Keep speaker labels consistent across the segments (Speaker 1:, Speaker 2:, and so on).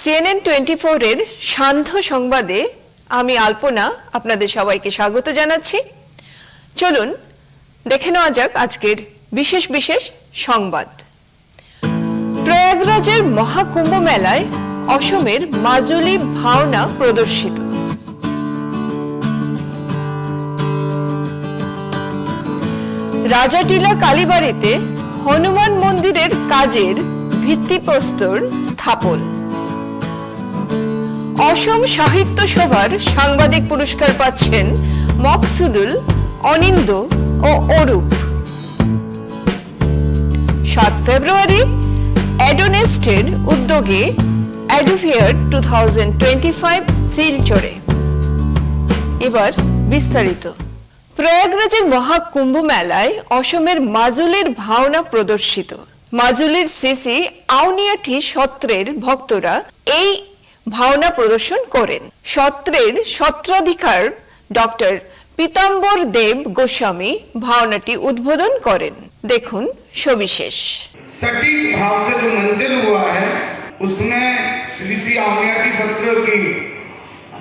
Speaker 1: CNN twenty ফোরের সান্ধ্য সংবাদে আমি আলপনা আপনাদের সবাইকে স্বাগত জানাচ্ছি। চলুন, দেখে নেওয়া যাক আজকের বিশেষ বিশেষ সংবাদ। প্রয়াগরাজের মহাকুম্ভ মেলায় অসমের মাজুলি ভাওনা প্রদর্শিত। রাজাটিলা কালীবাড়িতে হনুমান মন্দিরের কাজের ভিত্তিপ্রস্তর স্থাপন। অসম সাহিত্য সভার সাংবাদিক পুরস্কার পাচ্ছেন মকসুদুল, অনিন্দ ও অরূপ। সাত ফেব্রুয়ারি, অ্যাডোনেস্টের উদ্যোগে অ্যাডোফিয়ার টু থাউজেন্ড টোয়েন্টি ফাইভ শিলচরে এবার বিস্তারিত। প্রয়াগরাজের মহাকুম্ভ মেলায় অসমের মাজুলির ভাওনা প্রদর্শিত। মাজুলির সিসি আউনিয়াটি সত্রের ভক্তরা এই ভাওনা প্রদর্শন করেন সত্রের সত্রাধিকার ডক্টর পীতাম্বর দেব গোস্বামী ভাওনাটি উদ্বোধন করেন দেখুন সবিশেষ
Speaker 2: सटीक भाव से जो मंचन हुआ है उसमें श्री श्री आमयाटी सत्र की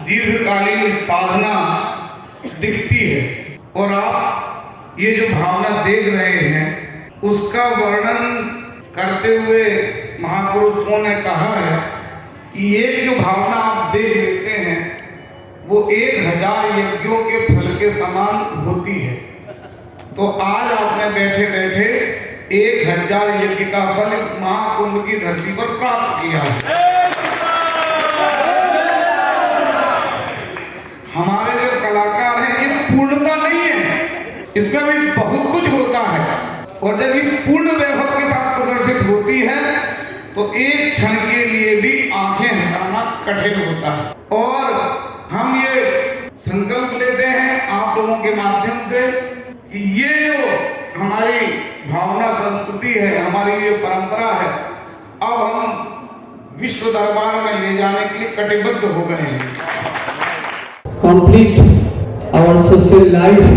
Speaker 2: दीर्घकालीन साधना दिखती है और आप ये जो भावना देख रहे हैं उसका वर्णन करते हुए महापुरुषों ने कहा है कि ये जो भावना आप देख लेते हैं, वो एक हज़ार यज्ञों के फल के समान होती है। तो आज आपने बैठे बैठे एक हज़ार यज्ञ का फल इस महाकुंभ की धरती पर प्राप्त किया है। हमारे जो कलाकार हैं, ये पूर्णता नहीं है। इसमें भी बहुत कुछ होता है। और जब ये पूर्ण वैभव के साथ प्रदर्शित होती है तो एक क्षण के लिए भी आँखें हटाना कठिन होता है। और हम ये संकल्प लेते हैं आप लोगों के माध्यम से कि ये जो हमारी भावना संस्कृति है हमारी ये परंपरा है अब हम विश्व दरबार में ले जाने के लिए कटिबद्ध हो गए हैं।
Speaker 3: Complete our social life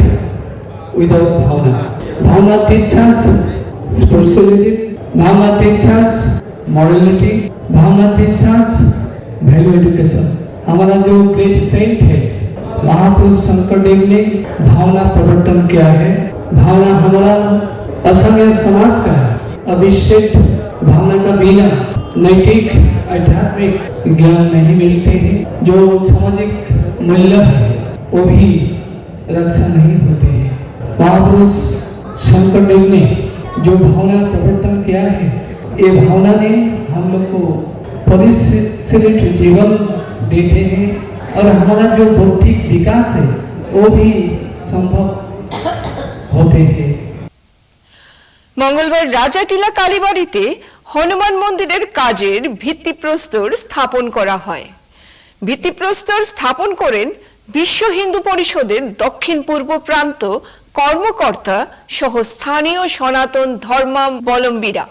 Speaker 3: without bhavana. Bhavana teaches us spiritualism, bhavana bhavana teaches us value education. हमारा जो ग्रेट सेंट है, महापुरुष शंकरदेव ने भावना प्रवर्तन किया है। भावना हमारा असंख्य समाज का अभिषेक भावना का बिना नैतिक, आध्यात्मिक ज्ञान नहीं मिलते हैं। जो सामाजिक मूल्य है, वो भी रक्षा नहीं होते हैं। महापुरुष शंकरदेव ने जो भावना प्रवर्तन किया है ये भावना ने हम लोग को परिश्रित जीवन देते हैं और हमारा जो बौद्धिक विकास है वो भी संभव होते हैं
Speaker 1: মঙ্গলবার রাজাটিলা কালীবাড়িতে হনুমান মন্দিরের কাজের ভিত্তিপ্রস্তর স্থাপন করা হয় ভিত্তিপ্রস্তর স্থাপন করেন বিশ্ব হিন্দু পরিষদের দক্ষিণ পূর্ব প্রান্ত কর্মকর্তা সহ স্থানীয় সনাতন ধর্মাবলম্বীরা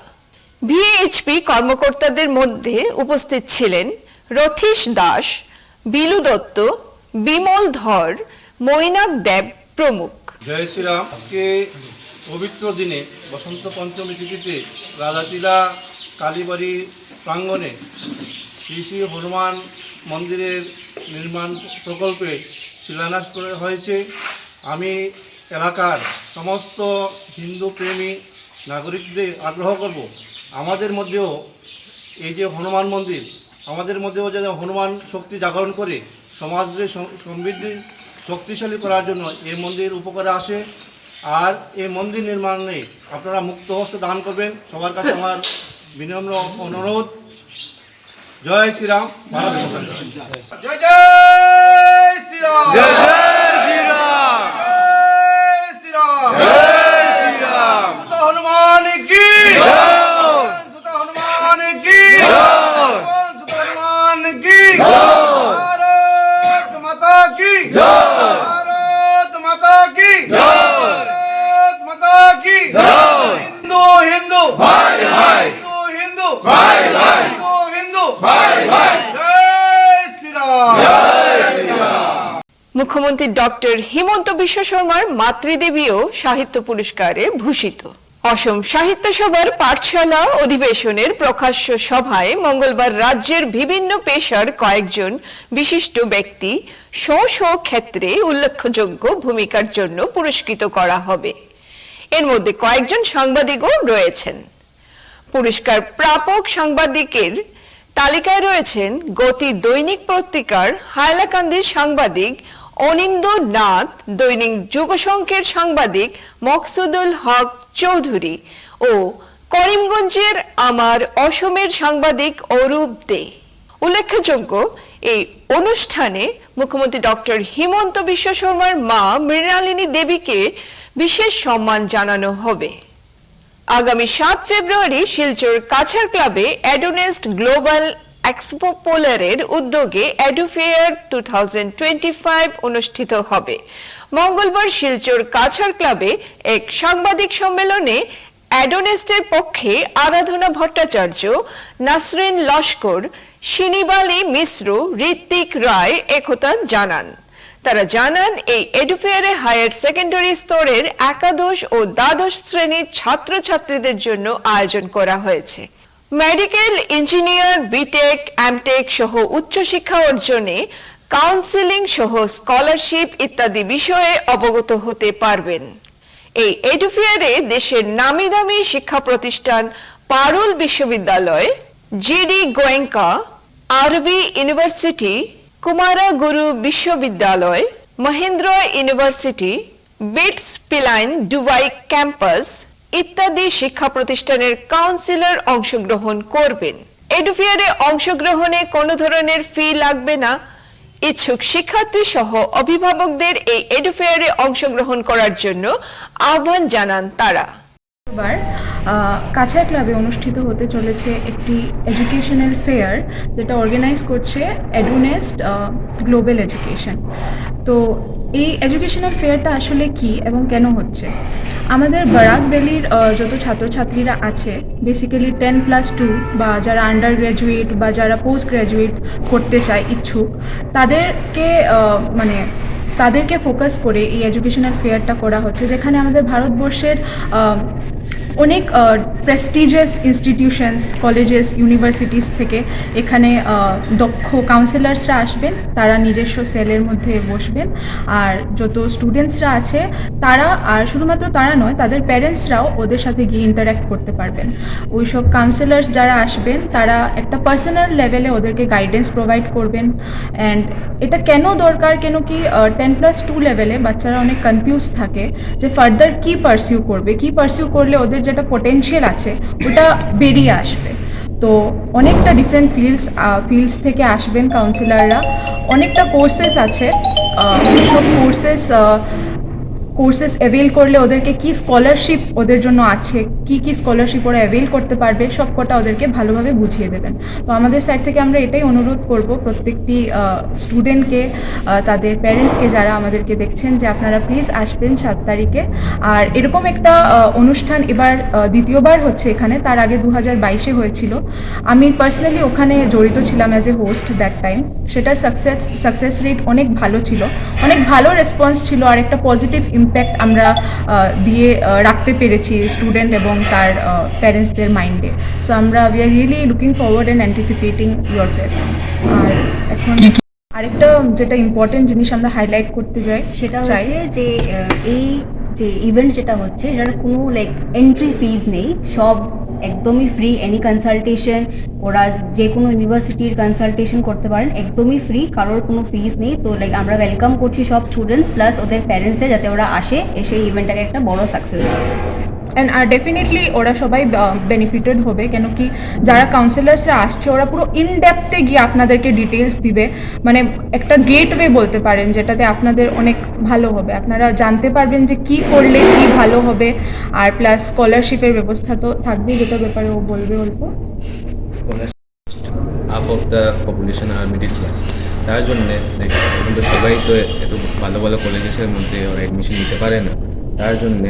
Speaker 1: ভিএইচপি কর্মকর্তাদের মধ্যে উপস্থিত ছিলেন রথীশ দাস, বিলু দত্ত, বিমল ধর, মৈনাক দেব প্রমুখ।
Speaker 4: জয় শ্রীরাম। আজকে পবিত্র দিনে বসন্ত পঞ্চমী তিথিতে রাজাটিলা কালীবাড়ি প্রাঙ্গণে শ্রী শ্রী হনুমান মন্দিরের নির্মাণ প্রকল্পে শিলান্যাস করা হয়েছে। আমি এলাকার সমস্ত হিন্দু প্রেমী নাগরিকদের আগ্রহ করব আমাদের মধ্যেও এই যে হনুমান মন্দির আমাদের মধ্যেও যেন হনুমান শক্তি জাগরণ করে সমাজের সমৃদ্ধি শক্তিশালী করার জন্য এই মন্দির উপকারে আসে। আর এই মন্দির নির্মাণে আপনারা মুক্ত হস্ত দান করবেন। সবার কাছে আমার বিনম্র অনুরোধ। জয় শ্রীরাম। জয় জয় শ্রীরাম জয় শ্রীরাম জয় শ্রীরাম সুত হনুমান কি জয় সুত হনুমান কি জয় সুত হনুমান কি জয় ভারত মাতা কি জয় ভারত মাতা কি জয় ভারত মাতা কি জয় হিন্দু হিন্দু ভাই ভাই হিন্দু হিন্দু ভাই ভাই। হিন্দু হিন্দু। ভাই ভাই। জয় শ্রীরাম। জয় শ্রীরাম।
Speaker 1: মুখ্যমন্ত্রী ডক্টর হিমন্ত বিশ্ব শর্মার মাতৃদেবীও সাহিত্য পুরস্কারে ভূষিত। অসম সাহিত্য সভার পাঠশালা অধিবেশনের প্রকাশ্য সভায় মঙ্গলবার রাজ্যের বিভিন্ন পেশার কয়েকজন বিশিষ্ট ব্যক্তি স্ব স্ব ক্ষেত্রে উল্লেখযোগ্য ভূমিকার জন্য পুরস্কৃত করা হবে। এর মধ্যে কয়েকজন সাংবাদিকও রয়েছেন। পুরস্কার প্রাপক সাংবাদিকের তালিকায় রয়েছেন গতি দৈনিক পত্রিকার হাইলাকান্দির সাংবাদিক অনিন্দ নাথ, দৈনিক যুগসংখ্যের সাংবাদিক মকসুদুল হক চৌধুরী ও করিমগঞ্জের আমার অসমের সাংবাদিক অরূপ দে। উল্লেখযোগ্য, এই অনুষ্ঠানে মুখ্যমন্ত্রী ডক্টর হিমন্ত বিশ্ব শর্মার মা মৃণালিনী দেবীকে বিশেষ সম্মান জানানো হবে। আগামী সাত ফেব্রুয়ারি শিলচর কাছার ক্লাবে অ্যাডোনেস্ট গ্লোবাল এক্সপো পোলারের উদ্যোগে অ্যাডোফেয়ার টু অনুষ্ঠিত হবে। মঙ্গলবার শিলচর কাছার ক্লাবে এক সাংবাদিক সম্মেলনে অ্যাডোনেস্টের পক্ষে আরাধনা ভট্টাচার্য, নাসরিন লস্কর, শিনিবালি মিশ্র, ঋত্বিক রায় একথা জানান। তারা জানান, এই এডুফেয়ারে হায়ার সেকেন্ডারি স্তরের একাদশ ও দ্বাদশ শ্রেণির ছাত্রছাত্রীদের জন্য আয়োজন করা হয়েছে। মেডিকেল, ইঞ্জিনিয়ার, বিটেক, এমটেক সহ উচ্চশিক্ষা অর্জনে কাউন্সিলিং সহ স্কলারশিপ ইত্যাদি বিষয়ে অবগত হতে পারবেন। এই এডুফেয়ারে দেশের নামি দামি শিক্ষা প্রতিষ্ঠান পারুল বিশ্ববিদ্যালয়, জিডি গোয়েঙ্কা, আরবি ইউনিভার্সিটি কুমারাগুরু বিশ্ববিদ্যালয়, Mahendra university, BITS Pilani Dubai campus ইত্যাদি শিক্ষা প্রতিষ্ঠানের কাউন্সিলর অংশগ্রহণ করবেন। এডুফিয়ারে অংশগ্রহণে কোনো ধরনের ফি লাগবে না। ইচ্ছুক শিক্ষার্থী সহ অভিভাবকদের এই এডুফেয়ারে অংশগ্রহণ করার জন্য আহ্বান জানান তারা।
Speaker 5: বার কাছাড় ক্লাবে অনুষ্ঠিত হতে চলেছে একটি এডুকেশনাল ফেয়ার যেটা অর্গানাইজ করছে এডুনেস্ট গ্লোবাল এডুকেশন। তো এই এডুকেশনাল ফেয়ারটা আসলে কি এবং কেন হচ্ছে? আমাদের বারাক ভ্যালির যত ছাত্রছাত্রীরা আছে বেসিক্যালি টেন প্লাস টু বা যারা আন্ডার গ্র্যাজুয়েট বা যারা পোস্ট গ্র্যাজুয়েট করতে চায় ইচ্ছুক, তাদেরকে মানে তাদেরকে ফোকাস করে এই এডুকেশনাল ফেয়ারটা করা হচ্ছে যেখানে আমাদের ভারতবর্ষের অনেক প্রেস্টিজিয়াস ইনস্টিটিউশনস কলেজেস ইউনিভার্সিটিস থেকে এখানে দক্ষ কাউন্সিলার্সরা আসবেন। তারা নিজস্ব সেলের মধ্যে বসবেন। আর যত স্টুডেন্টসরা আছে, তারা, আর শুধুমাত্র তারা নয়, তাদের প্যারেন্টসরাও ওদের সাথে গিয়ে ইন্টারাক্ট করতে পারবেন। ওই সব কাউন্সিলার্স যারা আসবেন, তারা একটা পার্সোনাল লেভেলে ওদেরকে গাইডেন্স প্রোভাইড করবেন। অ্যান্ড এটা কেন দরকার, কেন কি টেন প্লাস টু লেভেলে বাচ্চারা অনেক কনফিউজ থাকে যে ফার্দার কি পারসিউ করবে? কি পারসিউ করলে ওদের যেটা পোটেন্সিয়াল আছে, ওটা বেরিয়ে আসবে। তো অনেকটা ডিফারেন্ট ফিল্ডস ফিল্ডস থেকে আসবেন কাউন্সিলাররা অনেকটা কোর্সেস আছে সব কোর্সেস কোর্সেস অ্যাভেল করলে ওদেরকে কি স্কলারশিপ ওদের জন্য আছে, কি কি স্কলারশিপ ওরা অ্যাভেল করতে পারবে, সব কটা ওদেরকে ভালোভাবে বুঝিয়ে দেবেন। তো আমাদের সাইড থেকে আমরা এটাই অনুরোধ করব প্রত্যেকটি স্টুডেন্টকে তাদের প্যারেন্টসকে যারা আমাদেরকে দেখছেন যে আপনারা প্লিজ আসবেন সাত তারিখে। আর এরকম একটা অনুষ্ঠান এবার দ্বিতীয়বার হচ্ছে এখানে, তার আগে দু হাজার বাইশে হয়েছিল। আমি পার্সোনালি ওখানে জড়িত ছিলাম as a host that time সেটার সাকসেস সাকসেস রেট অনেক ভালো ছিল। অনেক ভালো রেসপন্স ছিল আর একটা পজিটিভ ইম্প্যাক্ট আমরা দিয়ে রাখতে পেরেছি স্টুডেন্ট এবং তার প্যারেন্টসদের মাইন্ডে সো আমরা we are really looking forward and anticipating your presence আর এখন আরেকটা যেটা ইম্পর্টেন্ট জিনিস আমরা হাইলাইট করতে যাই
Speaker 6: সেটা
Speaker 5: চাই।
Speaker 6: হচ্ছে যে এই যে ইভেন্ট যেটা হচ্ছে এটার কোনো লাইক এন্ট্রি ফিজ নেই। সব একদমই ফ্রি এনি কনসালটেশন ওরা যে কোনো ইউনিভার্সিটির কনসালটেশন করতে পারেন, একদমই ফ্রি কারোর কোনো ফিস নেই। তো লাইক আমরা ওয়েলকাম করছি সব স্টুডেন্টস প্লাস ওদের প্যারেন্টসদের যাতে ওরা আসে, এসে ইভেন্টটাকে একটা বড় সাকসেস করে
Speaker 5: অ্যান্ড আর ডেফিনেটলি ওরা সবাই বেনিফিটেড হবে। কেন কি যারা কাউন্সিলার্সরা আসছে, ওরা পুরো ইন ডেপথে গিয়ে আপনাদেরকে ডিটেলস দিবে। মানে একটা গেটওয়ে বলতে পারেন, যেটাতে আপনাদের অনেক ভালো হবে। আপনারা জানতে পারবেন যে কি করলে কি ভালো হবে। আর প্লাস স্কলারশিপের ব্যবস্থা তো থাকবেই, যেটা ব্যাপারে ও বলবে অল্প।
Speaker 7: তার জন্যে সবাই তো এত ভালো ভালো কলেজেসের মধ্যে ওরা অ্যাডমিশন নিতে পারে না। তার জন্য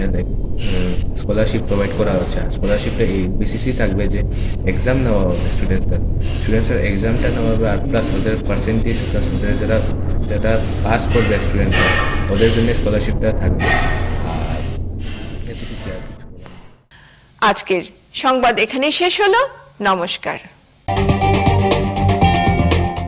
Speaker 7: স্কলারশিপ প্রোভাইড করা হচ্ছে। আর স্কলারশিপটা এই বিসিসি থাকবে যে এক্সাম নেওয়া হবে স্টুডেন্টসদের স্টুডেন্টসের এক্সামটা নেওয়া হবে আর প্লাস ওদের পার্সেন্টেজ প্লাস ওদের যারা যারা পাস করবে স্টুডেন্টরা ওদের জন্য স্কলারশিপটা থাকবে। আর
Speaker 1: আজকের সংবাদ এখানে শেষ হলো। নমস্কার।